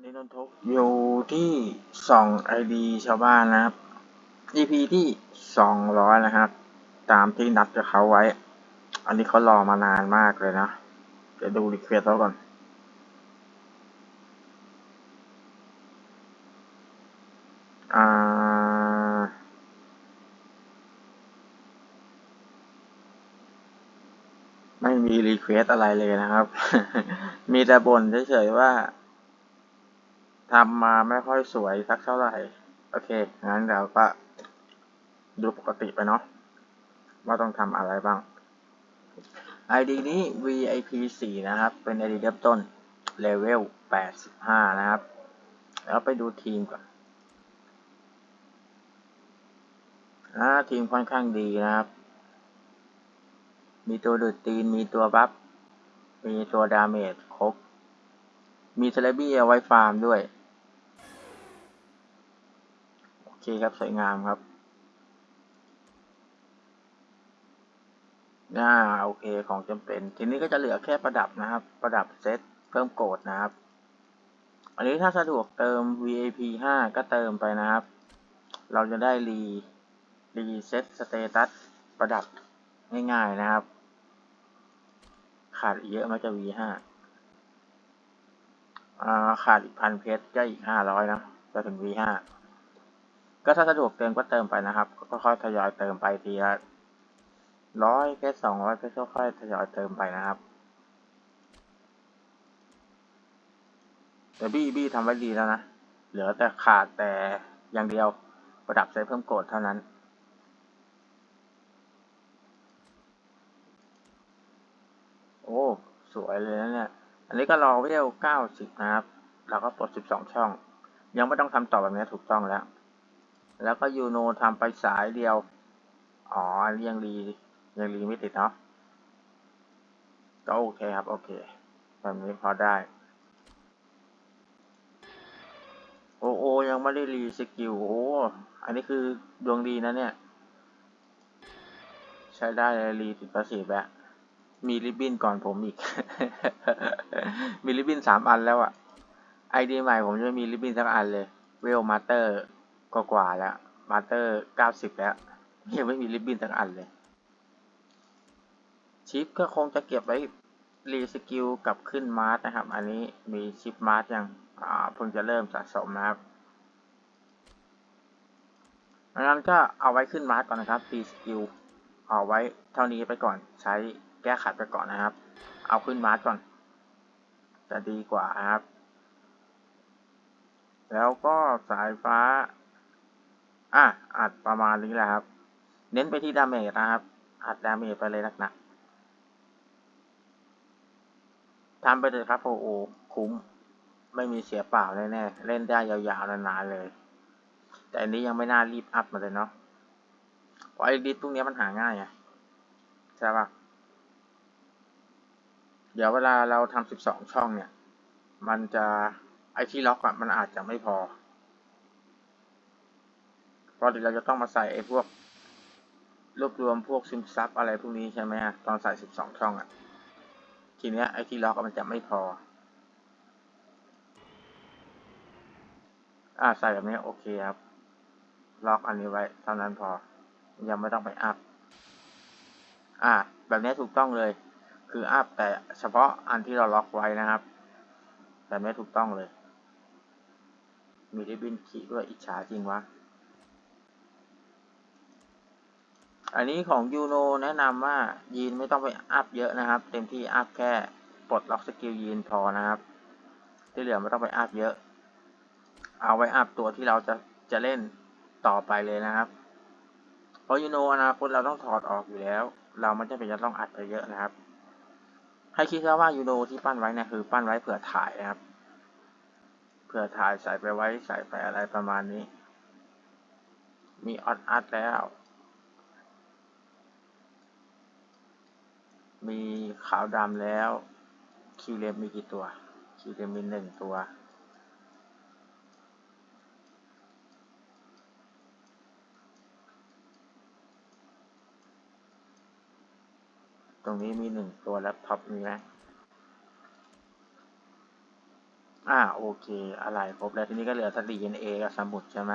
วันนี้นนทกอยู่ที่สองไอดีชาวบ้านนะครับ EP ที่สองร้อยนะครับ ตามที่นัดกับเขาไว้ อันนี้เขารอมานานมากเลยนะ เดี๋ยวดูรีเควสเขาก่อน อ่า ไม่มีรีเควสอะไรเลยนะครับ มีแต่บ่นเฉยๆว่า ทำมาไม่ค่อยสวยสักเท่าไหร่ โอเค งั้นเราก็ดูปกติไปเนาะ ว่าต้องทำอะไรบ้าง ID นี้ VIP 4 นะครับ เป็น ID เริ่มต้น เลเวล 85 นะครับ แล้วไปดูทีมก่อนอ่าทีมค่อนข้างดีนะครับ มีตัวดูดตีน มีตัวบัฟ มีตัวดาเมจครบ มีเซเลบี้เอาไว้ฟาร์มด้วย โอ เคครับสวยงามครับน่าโอเคของจำเป็น ทีนี้ก็จะเหลือแค่ประดับนะครับ ประดับเซตเพิ่มโกดนะครับ อันนี้ถ้าสะดวกเติม VIP 5 ก็เติมไปนะครับ เราจะได้รีรีเซตสเตตัสประดับง่ายๆนะครับ ขาดเยอะมันจะ V5 อ่าขาดอีกพันเพชรก็อีกห้าร้อยนะจะถึง V5 ก็ถ้าสะดวกเติมก็เติมไปนะครับ ก็ค่อยทยอยเติมไปทีละร้อยเพชรสองร้อยเพชรค่อยทยอยเติมไปนะครับแต่บี้บี้ทำไว้ดีแล้วนะ เหลือแต่ขาดแต่อย่างเดียวประดับใช้เพิ่มโกดเท่านั้น โอ้ สวยเลยนะเนี่ย อันนี้ก็รอเวลเก้าสิบนะครับ แล้วก็ปลดสิบสองช่อง ยังไม่ต้องทำต่อแบบนี้ถูกต้องแล้ว แล้วก็ยูโนทำไปสายเดียว อ๋ออันนี้ยังรียังรีไม่ติดเนาะก็โอเคครับ โอเคแบบนี้พอได้ โอโอ ยังไม่ได้รีสกิลโอ้ อันนี้คือดวงดีนะเนี่ย ใช้ได้เลยรีติดประสิทธิ์แล้วมีริบบิ้นก่อนผมอีก มีริบบิ้นสามอันแล้วอะไอดีใหม่ผมจะไม่มีริบบิ้นสักอันเลยเวลมาสเตอร์ ก็กว่าแล้วมาสเตอร์เก้าสิบแล้วยังไม่มีริบบิ้นสักอันเลย ชิปก็คงจะเก็บไว้รีสกิลกับขึ้นมาร์สนะครับ อันนี้มีชิปมาร์สยังเพิ่งจะเริ่มสะสมนะครับงั้นก็เอาไว้ขึ้นมาร์สก่อนนะครับรีสกิลเอาไว้เท่านี้ไปก่อนใช้แก้ขัดไปก่อนนะครับ เอาขึ้นมาร์สก่อน จะดีกว่าครับ แล้วก็สายฟ้า อะอัดประมาณนี้แหละครับ เน้นไปที่ดาเมจนะครับ อัดดาเมจไปเลยหนักๆทำไปเลยครับโอโอคุ้ม ไม่มีเสียเปล่าแน่ๆเล่นได้ยาวๆนานๆเลย แต่อันนี้ยังไม่น่ารีบอัพมาเลยเนาะเพราะไอ้ดิสพวกนี้มันหาง่ายไงใช่ปะเดี๋ยวเวลาเราทำสิบสองช่องเนี่ย มันจะไอ้ที่ล็อกอะมันอาจจะไม่พอ เพราะเดี๋ยวเราจะต้องมาใส่ไอ้พวกรวบรวมพวกซิมซับอะไรพวกนี้ใช่ไหมตอนใส่สิบสองช่องอะทีเนี้ยไอ้ที่ล็อกมันจะไม่พอ อ่าใส่แบบนี้โอเคครับ ล็อกอันนี้ไว้เท่านั้นพอ ยังไม่ต้องไปอัพ อ่า แบบนี้ถูกต้องเลย คืออัพแต่เฉพาะอันที่เราล็อกไว้นะครับ แบบนี้ถูกต้องเลย มีริบบิ้นขีด้วยอิจฉาจริงวะ อันนี้ของยูโนแนะนำว่ายีนไม่ต้องไปอัพเยอะนะครับ เต็มที่อัพแค่ปลดล็อกสกิลยีนพอนะครับ ที่เหลือไม่ต้องไปอัพเยอะ เอาไว้อัพตัวที่เราจะจะเล่นต่อไปเลยนะครับ เพราะยูโนอนาคตเราต้องถอดออกอยู่แล้ว เราไม่จำเป็นจะต้องอัดไปเยอะนะครับ ให้คิดว่ายูโนที่ปั้นไว้เนี่ยคือปั้นไว้เผื่อถ่ายนะครับ เผื่อถ่ายใส่ไปไว้ใส่ไปอะไรประมาณนี้ มีออดอัดแล้ว มีขาวดำแล้วคิวเลมมีกี่ตัวคิวเลมมีหนึ่งตัว ตรงนี้มีหนึ่งตัวแล็ปท็อปมีไหมอ่าโอเค อะไรครบแล้วทีนี้ก็เหลือสตีเอกับสมุดใช่ไหม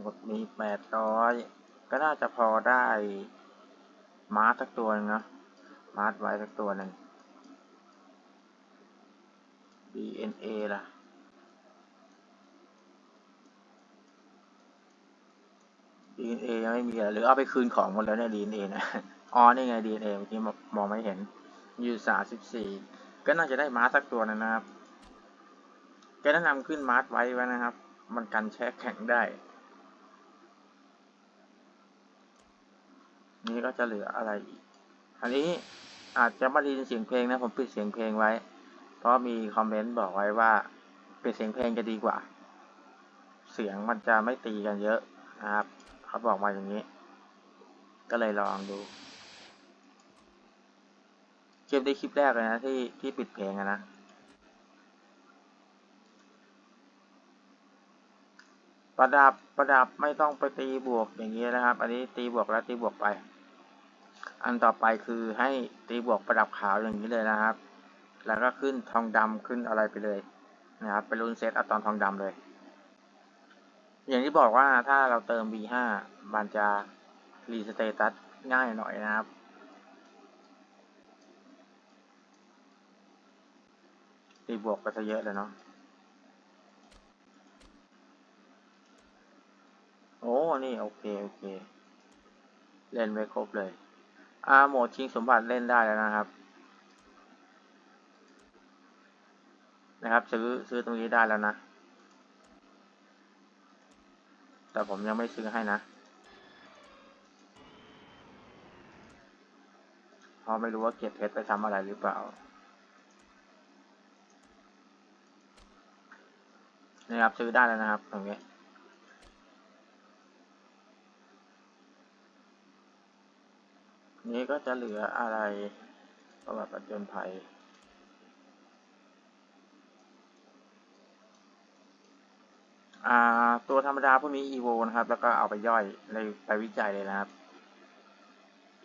มุดมีแปดร้อยก็น่าจะพอได้มาร์สักตัวหนึงเนะมาร์ไว้สักตัวหนึ่ง DNA ล่ะ DNA ยังไม่มีหรือเอาไปคืนของหมดแล้วเนี่ย DNA นะอ๋อนี่ไง DNA เมื่อกี้มองไม่เห็นอยู่สาสิบสี่ก็น่าจะได้มาร์สักตัวหนึงนะครับแกแนะนำขึ้นมาร์ไว้ไว้นะครับ มันกันแช่แข็งได้ นี่ก็จะเหลืออะไรอีก อันนี้อาจจะไม่ได้ยินเสียงเพลงนะ ผมปิดเสียงเพลงไว้ เพราะมีคอมเมนต์บอกไว้ว่าปิดเสียงเพลงจะดีกว่า เสียงมันจะไม่ตีกันเยอะนะครับ เขาบอกมาอย่างนี้ ก็เลยลองดูคลิปได้คลิปแรกเลยนะที่ที่ปิดเพลงอะนะประดับประดับไม่ต้องไปตีบวกอย่างนี้นะครับ อันนี้ตีบวกแล้วตีบวกไป อันต่อไปคือให้ตีบวกประดับขาวอย่างนี้เลยนะครับ แล้วก็ขึ้นทองดำขึ้นอะไรไปเลยนะครับไปรุนเซตอาตอนทองดำเลย อย่างที่บอกว่าถ้าเราเติม B5 มันจะรีสเตตัสง่ายหน่อยนะครับตีบวกไปซะเยอะเลยเนาะโอ้ นี่ โอเค โอเค เล่นไว้ครบเลย อาโหมดชิงสมบัติเล่นได้แล้วนะครับ นะครับ ซื้อซื้อตรงนี้ได้แล้วนะ แต่ผมยังไม่ซื้อให้นะเพราะไม่รู้ว่าเก็บเพชรไปทำอะไรหรือเปล่า นะครับซื้อได้แล้วนะครับตรงนี้ นี้ก็จะเหลืออะไรประวัติประจนภัยอ่าตัวธรรมดาพวกนี้ evo นะครับ แล้วก็เอาไปย่อยในไปวิจัยเลยนะครับ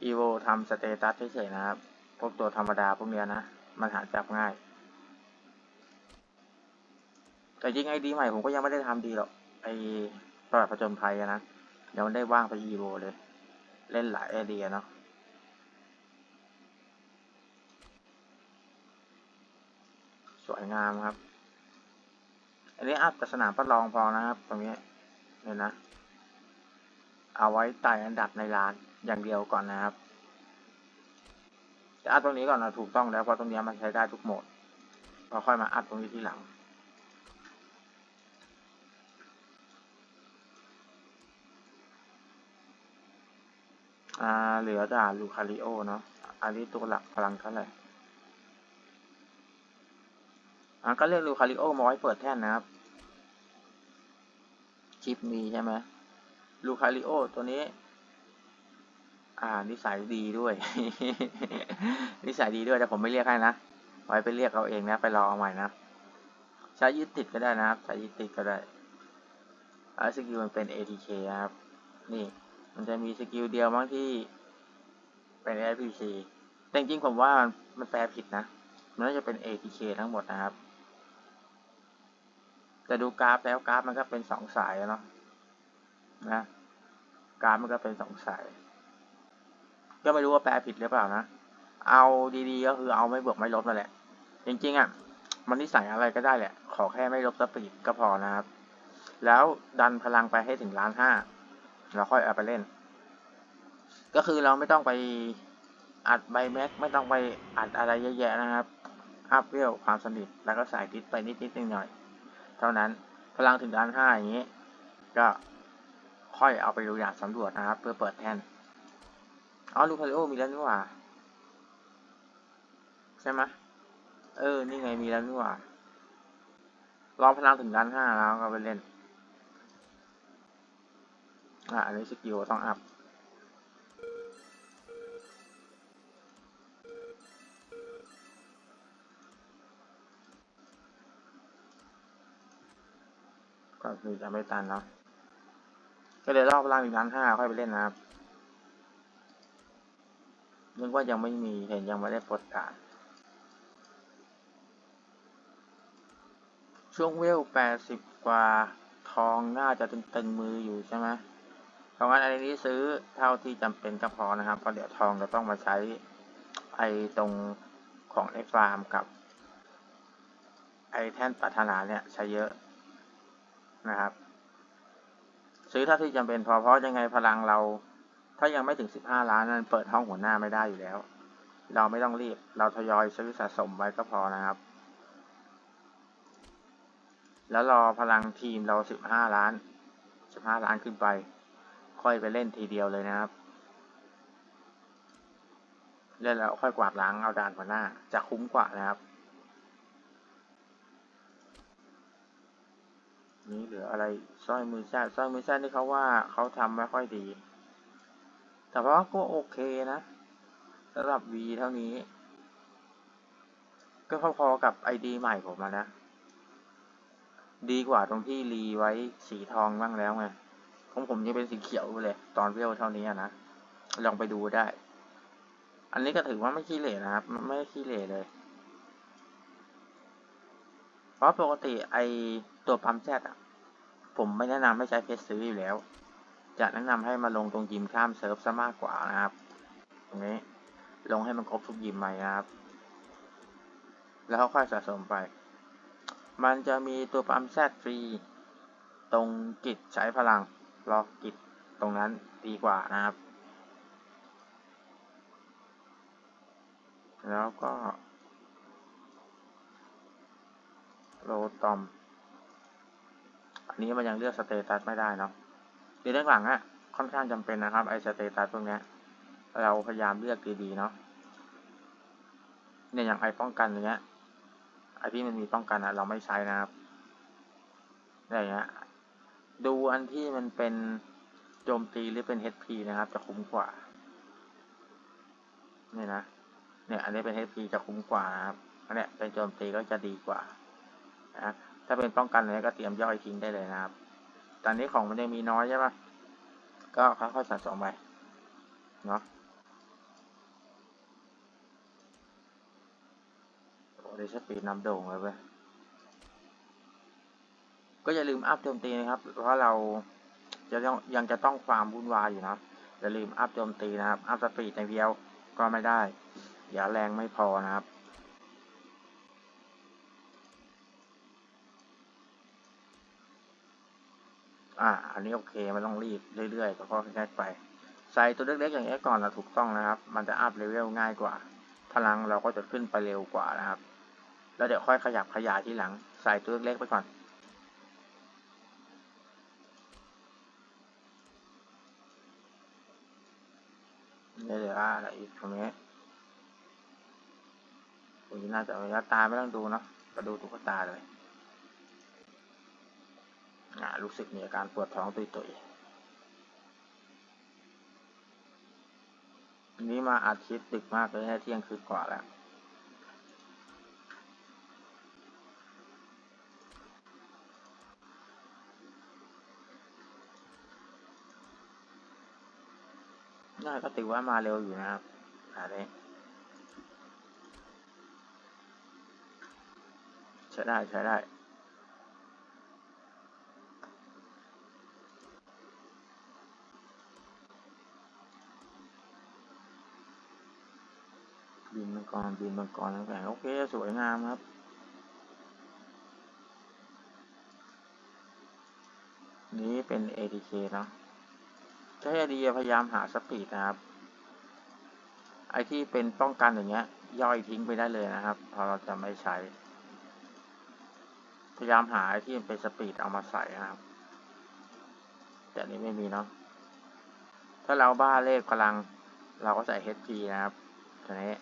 evo ทำสเตตัสเฉยๆนะครับ พวกตัวธรรมดาพวกนี้นะ มันหาจับง่าย แต่จริงไอดีใหม่ผมก็ยังไม่ได้ทำดีหรอก ไอประวัติประจนภัยอะนะยังไม่ได้ว่างไป evo เลย เล่นหลายไอเดียเนาะ สวยงามครับ อันนี้อัพแต่สนามประลองพอนะครับ ตรงนี้เนี่ยนะ เอาไว้ไต่อันดับในร้านอย่างเดียวก่อนนะครับจะอัพตรงนี้ก่อนนะถูกต้องแล้วเพราะตรงนี้มันใช้ได้ทุกโหมดพอค่อยมาอัพตรงนี้ทีหลังอ่าเหลือด่าลูคาริโอเนาะอันนี้ตัวหลักพลังเท่าไหร่ อ่าก็เรียกลูคาริโอมาไว้เปิดแท่นนะครับชิปมีใช่ไหมลูคาริโอตัวนี้ อ่า นิสัยดีด้วย นิสัยดีด้วยแต่ผมไม่เรียกให้นะ ไว้ไปเรียกเอาเองนะ ไปรอเอาใหม่นะ ใช้ยึดติดก็ได้นะครับ ใช้ยึดติดก็ได้อาสกิลมันเป็น ATK นะครับ นี่ มันจะมีสกิลเดียวบ้างที่เป็น SPC แต่จริงๆผมว่ามันมันแปลผิดนะ มันน่าจะเป็น ATK ทั้งหมดนะครับ แต่ดูกราฟแล้วกราฟมันก็เป็นสองสายเนาะนะกราฟมันก็เป็นสองสาย ก็ไม่รู้ว่าแปลผิดหรือเปล่านะ เอาดีๆก็คือเอาไม่บวกไม่ลบนั่นแหละ จริงๆอะ มันนิสัยอะไรก็ได้แหละ ขอแค่ไม่ลบสปีดก็พอนะครับ แล้วดันพลังไปให้ถึงล้านห้าเราค่อยเอาไปเล่น ก็คือเราไม่ต้องไปอัดใบแม็กไม่ต้องไปอัดอะไรเยอะแยะนะครับอัพเวลความสนิทแล้วก็ใส่ดิสไปนิดนิดหน่อยๆ เท่านั้น พลังถึงด้านห้าอย่างนี้ ก็ค่อยเอาไปดูอย่างสำรวจนะครับ เพื่อเปิดแท่นอ๋อลูคาริโอมีแล้วนี่หว่า ใช่ไหมเออ นี่ไงมีแล้วนี่หว่า ลองพลังถึงด้านห้าแล้วก็ไปเล่น อะอันนี้สกิลต้องอัพ ก็คือจะไม่ตันเนาะก็เลยรอบพลังอีกล้านห้าค่อยไปเล่นนะครับนึกว่ายังไม่มีเห็นยังไม่ได้ปลดการช่วงเวลแปดสิบกว่าทองน่าจะตึงๆมืออยู่ใช่ไหมเพราะงั้นอันนี้ซื้อเท่าที่จำเป็นก็พอนะครับเพราะเดี๋ยวทองจะต้องมาใช้ไอ้ตรงของในฟาร์มกับไอ้แท่นปรารถนาเนี่ยใช้เยอะ นะครับ ซื้อเท่าที่จำเป็นพอเพราะยังไงพลังเรา ถ้ายังไม่ถึงสิบห้าล้านนั้นเปิดห้องหัวหน้าไม่ได้อยู่แล้ว เราไม่ต้องรีบ เราทยอยซื้อสะสมไว้ก็พอนะครับ แล้วรอพลังทีมเราสิบห้าล้านสิบห้าล้านขึ้นไป ค่อยไปเล่นทีเดียวเลยนะครับเล่นแล้วค่อยกวาดล้างเอาด่านหัวหน้าจะคุ้มกว่านะครับ นี่เหลืออะไรสร้อยมือแซ่สร้อยมือแซ่ที่เขาว่าเขาทำไม่ค่อยดี แต่ว่าก็โอเคนะสำหรับ V เท่านี้ ก็พอๆกับไอดีใหม่ผมนะ ดีกว่าตรงที่รีไว้สีทองบ้างแล้วไงของผมยังเป็นสีเขียวเลย ตอนเวลเท่านี้นะ ลองไปดูได้ อันนี้ก็ถือว่าไม่ขี้เหร่นะครับ ไม่ขี้เหร่เลย เพราะปกติไอ ตัวปั๊มแซดอะ ผมไม่แนะนำให้ใช้เพชรซื้ออยู่แล้ว จะแนะนำให้มาลงตรงยิมข้ามเซิร์ฟซะมากกว่านะครับ ตรงนี้ลงให้มันครบทุกยิมใหม่นะครับ แล้วค่อยสะสมไป มันจะมีตัวปั๊มแซดฟรี ตรงกิจใช้พลังล็อกกิจตรงนั้นดีกว่านะครับ แล้วก็โลตอม นี้มันยังเลือกสเตตัสไม่ได้เนาะในเรื่องหลังอะค่อนข้างจำเป็นนะครับไอสเตตัสพวกนี้เราพยายามเลือกดีๆเนาะเนี่ยอย่างไอป้องกันอย่างเงี้ยไอที่มันมีป้องกันอะเราไม่ใช้นะครับอะไรเงี้ยดูอันที่มันเป็นโจมตีหรือเป็น HP นะครับ จะคุ้มกว่าเนี่ยนะเนี่ยอันนี้เป็น HP จะคุ้มกว่านะครับอันเนี้ยเป็นโจมตีก็จะดีกว่านะ ถ้าเป็นป้องกันเนี่ยก็เตรียมย่อยทิ้งได้เลยนะครับ ตอนนี้ของมันยังมีน้อยใช่ปะก็ค่อยๆสะสมไปเนาะโอ้ด้สปีดนำโด่งเลยเว้ยก็อย่าลืมอัพโจมตีนะครับ เพราะเราจะต้องยังจะต้องความวุ่นวายอยู่นะอย่าลืมอัพโจมตีนะครับ อัพสปีดอย่างเดียวก็ไม่ได้ อย่าแรงไม่พอนะครับ อ่า อันนี้โอเคไม่ต้องรีบเรื่อยๆก็ค่อยไป ใส่ตัวเล็กๆอย่างนี้ก่อนนะถูกต้องนะครับ มันจะอัพเลเวลง่ายกว่า พลังเราก็จะขึ้นไปเร็วกว่านะครับ แล้วเดี๋ยวค่อยขยับขยายทีหลัง ใส่ตัวเล็กๆไปก่อนนี่เหลืออะไรอีกตรงนี้ตรงนี้น่าจะระยะตาไม่ต้องดูเนาะก็ดูตุ๊กตาเลย รู้สึกมีอาการปวดท้องตุยๆนี้มาอาทิตย์ดึกมากเลยเที่ยงคืนกว่าแล้วน่าก็ถือว่ามาเร็วอยู่นะครับอันนี้ใช้ได้ ใช้ได้ บินมัง กรบินมังกรแสงโอเค สวยงามครับ นี้เป็น ATK เนาะใช้ดีพยายามหาสปีดนะครับ ไอที่เป็นป้องกันอย่างเงี้ย ย่อยทิ้งไปได้เลยนะครับพอเราจะไม่ใช้ พยายามหาไอที่เป็นสปีดเอามาใส่นะครับ แต่นี้ไม่มีเนาะถ้าเราบ้าเลขพลังเราก็ใส่ HP นะครับตัวนี้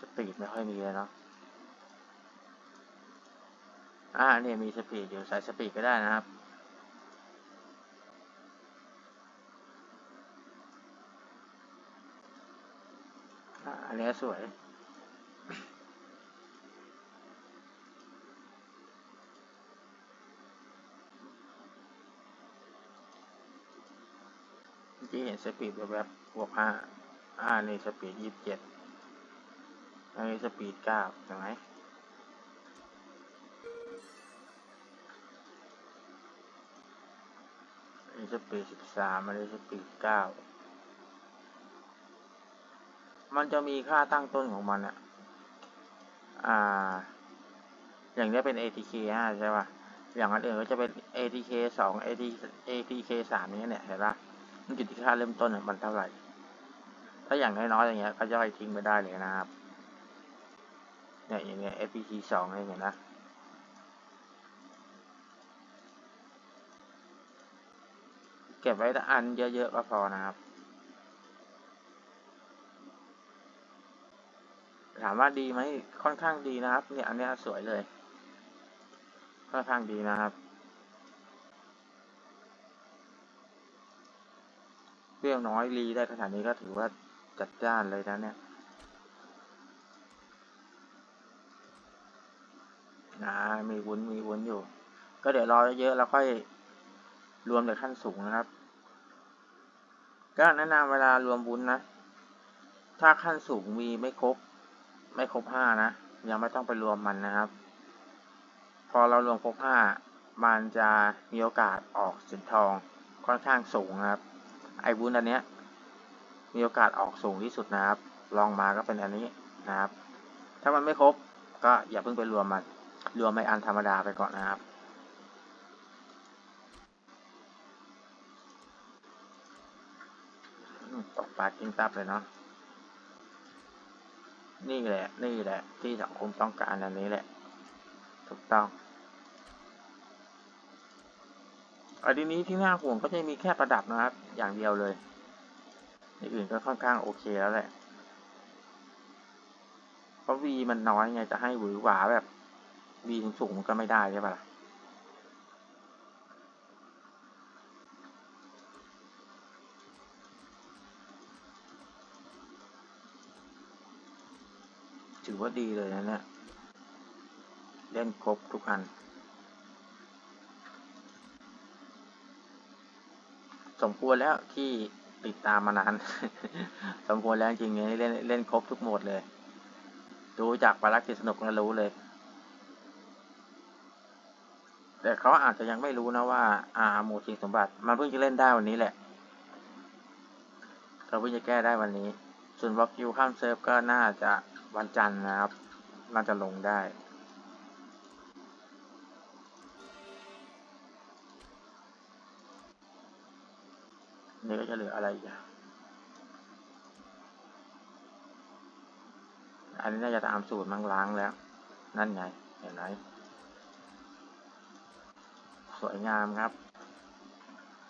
ส ปีดไม่ค่อยมีเลยเนาะอ่าเนี่ยมีสปีดอยู่ใส่สปีดก็ได้นะครับ อันนี้สวยอกี้เห็นสปีดแบบๆบวกห้าอ่านี่สปีดยี่สิบเจ็ด อันนี้สปีดเก้าใช่ไหมอันนี้สปีดสิบสามอันนี้สปีดเก้ามันจะมีค่าตั้งต้นของมันอะอ่า อย่างนี้เป็น ATK 5ใช่ป่ะ อย่างอันอื่นก็จะเป็น ATK 2 AT ATK 3นี้เนี่ยเห็นป่ะมันอยู่ที่ค่าเริ่มต้นมันเท่าไหร่ ถ้าอย่างน้อยๆอย่างเงี้ยก็ย่อยทิ้งไปได้เลยนะครับ เนี่ยอย่างเงี้ย APT 2อะไรเงี้ยนะเก็บไว้อันเยอะๆก็พอนะครับ ถามว่าดีไหมค่อนข้างดีนะครับ เนี่ยอันเนี้ยสวยเลย ค่อนข้างดีนะครับ เรื่องน้อยรีได้ขนาดนี้ก็ถือว่าจัดจ้านเลยนะเนี่ย นะมีวุ้นมีวุ้นอยู่ ก็เดี๋ยวรอเยอะแล้วค่อยรวมในขั้นสูงนะครับ ก็แนะนำเวลารวมวุ้นนะ ถ้าขั้นสูงมีไม่ครบ ไม่ครบห้านะยังไม่ต้องไปรวมมันนะครับ พอเรารวมครบห้ามันจะมีโอกาสออกสินทองค่อนข้างสูงนะครับ ไอ้วุ้นอันเนี้ยมีโอกาสออกสูงที่สุดนะครับ ลองมาก็เป็นอันนี้นะครับ ถ้ามันไม่ครบก็อย่าเพิ่งไปรวมมัน รวมไม่อันธรรมดาไปก่อนนะครับ ตกปลากินตับเลยเนาะ นี่แหละ นี่แหละ ที่สังคมต้องการอันนี้แหละ ถูกต้องอันนี้ที่น่าห่วงก็จะมีแค่ประดับนะครับ อย่างเดียวเลยอย่างอื่นก็ค่อนข้างโอเคแล้วแหละ เพราะวีมันน้อยไงจะให้หวือหวาแบบ วีสูงก็ไม่ได้ใช่ปะล่ะถือว่าดีเลยนะเนี่ยเล่นครบทุกอัน สมควรแล้วที่ติดตามมานาน สมควรแล้วจริงๆเล่นเล่นครบทุกโหมดเลย ดูจากปารักติสนุกแล้วรู้เลย แต่เขาอาจจะยังไม่รู้นะว่า อ่าหมดชิงสมบัติ มันเพิ่งจะเล่นได้วันนี้แหละเขาเพิ่งจะแก้ได้วันนี้ ส่วนวอลคิวข้ามเซิร์ฟก็น่าจะวันจันทร์นะครับ น่าจะลงได้นี่ก็จะเหลืออะไรอีกอันนี้น่าจะตามสูตรมังล้างแล้ว นั่นไงเห็นไหม สวยงามครับ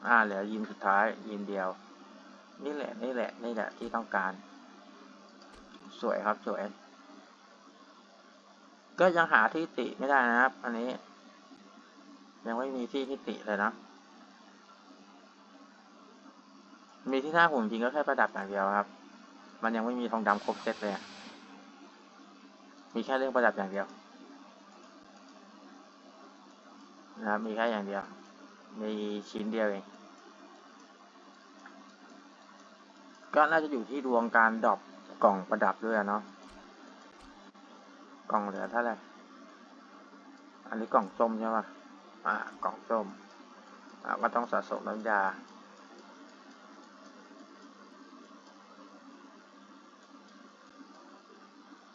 อ่าเหลือยิมสุดท้ายยิมเดียว นี่แหละนี่แหละนี่แหละที่ต้องการ สวยครับสวย ก็ยังหาที่ติไม่ได้นะครับ อันนี้ ยังไม่มีที่ที่ติเลยนะมีที่หน้าผมจริงก็แค่ประดับอย่างเดียวครับ มันยังไม่มีทองดำครบเซตเลย มีแค่เรื่องประดับอย่างเดียว นะครับมีแค่อย่างเดียว มีชิ้นเดียวเอง ก็น่าจะอยู่ที่ดวงการดรอปกล่องประดับด้วยเนาะ กล่องเหลือเท่าไหร่ อันนี้กล่องส้มใช่ปะอ่า กล่องส้ม อ่า ก็ต้องสะสมน้ำยา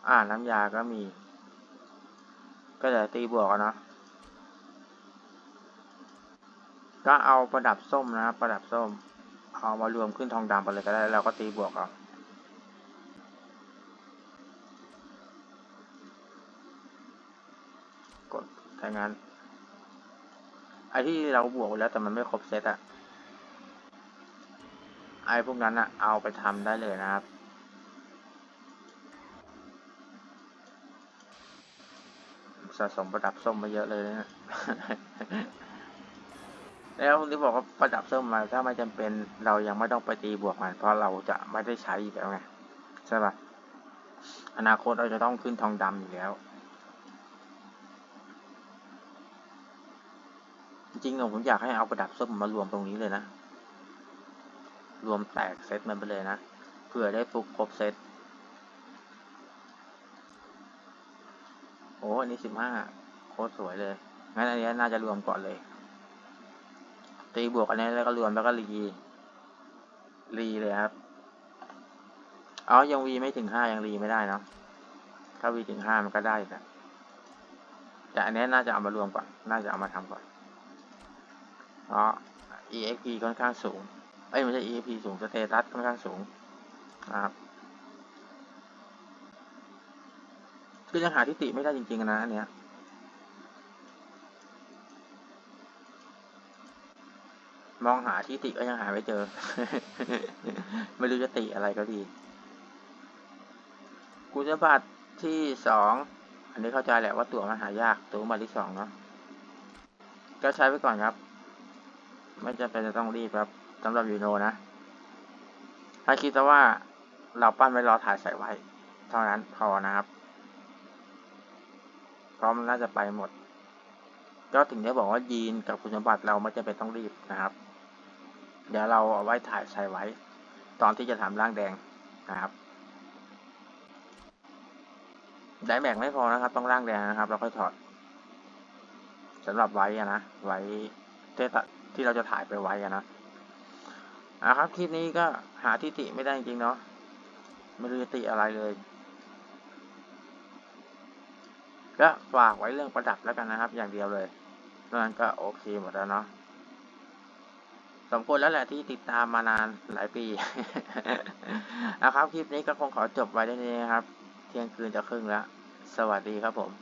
อ่าน้ำยาก็มี ก็จะตีบวกเนาะ ก็เอาประดับส้มนะครับประดับส้ม เอามารวมขึ้นทองดำไปเลยก็ได้แล้วก็ตีบวกเอากดถ้างั้นไอที่เราบวกแล้วแต่มันไม่ครบเซตอะไอพวกนั้นอะเอาไปทำได้เลยนะครับสะสมประดับส้มมาเยอะเลยนะ แล้วที่บอกว่าประดับเส้มมาถ้าไม่จำเป็นเรายังไม่ต้องไปตีบวกมันเพราะเราจะไม่ได้ใช้อีกแล้วไงใช่ปะอนาคตเราจะต้องขึ้นทองดำอยู่แล้ว จริงๆผมอยากให้เอาประดับเส้มมารวมตรงนี้เลยนะ รวมแตกเซตมันไปเลยนะเผื่อได้ฟุกครบเซตโอ้อันนี้สิบห้าโคตรสวยเลยงั้นอันนี้น่าจะรวมก่อนเลย ตีบวกอันนี้แล้วก็รวมแล้วก็รีรีเลยครับอ๋อยังวีไม่ถึงห้ายังรีไม่ได้เนาะถ้าวีถึงห้ามันก็ได้แต่แต่อันนี้น่าจะเอามารวมก่อน น่าจะเอามาทำก่อนเพราะ EXP ค่อนข้างสูง เอ้ยไม่ใช่ EXP สูงสเตตัสค่อนข้างสูงนะครับคือยังหาทิฏฐิไม่ได้จริงๆนะอันเนี้ย มองหาทิฏฐิก็ยังหาไม่เจอ ไม่รู้จะติอะไรก็ดีคุณสมบัติที่สอง อันนี้เข้าใจแหละว่าตั๋วมันหายาก ตั๋วมาที่สองเนาะ ก็ใช้ไปก่อนครับ ไม่จำเป็นจะต้องรีบครับสำหรับยูโนนะ ถ้าคิดว่าเราปั้นไว้รอถ่ายใส่ไว้ เท่านั้นพอนะครับ เพราะมันน่าจะไปหมดก็ถึงได้บอกว่ายีนกับคุณสมบัติเราไม่จำเป็นต้องรีบนะครับ เดี๋ยวเราเอาไว้ถ่ายใส่ไว้ ตอนที่จะทำร่างแดงนะครับไดแม็กไม่พอนะครับ ต้องร่างแดงนะครับ เราค่อยถอดสำหรับไว้นะไว้ที่ตที่เราจะถ่ายไปไว้นะนะครับคลิปนี้ก็หาที่ติไม่ได้จริงเนาะไม่รู้จะติอะไรเลย ก็ฝากไว้เรื่องประดับแล้วกันนะครับ อย่างเดียวเลยนั้นก็โอเคหมดแล้วเนาะ สมควรแล้วแหละที่ติดตามมานานหลายปีนะครับ คลิปนี้ก็คงขอจบไว้ได้นี้นะครับ เที่ยงคืนจะครึ่งแล้ว สวัสดีครับผม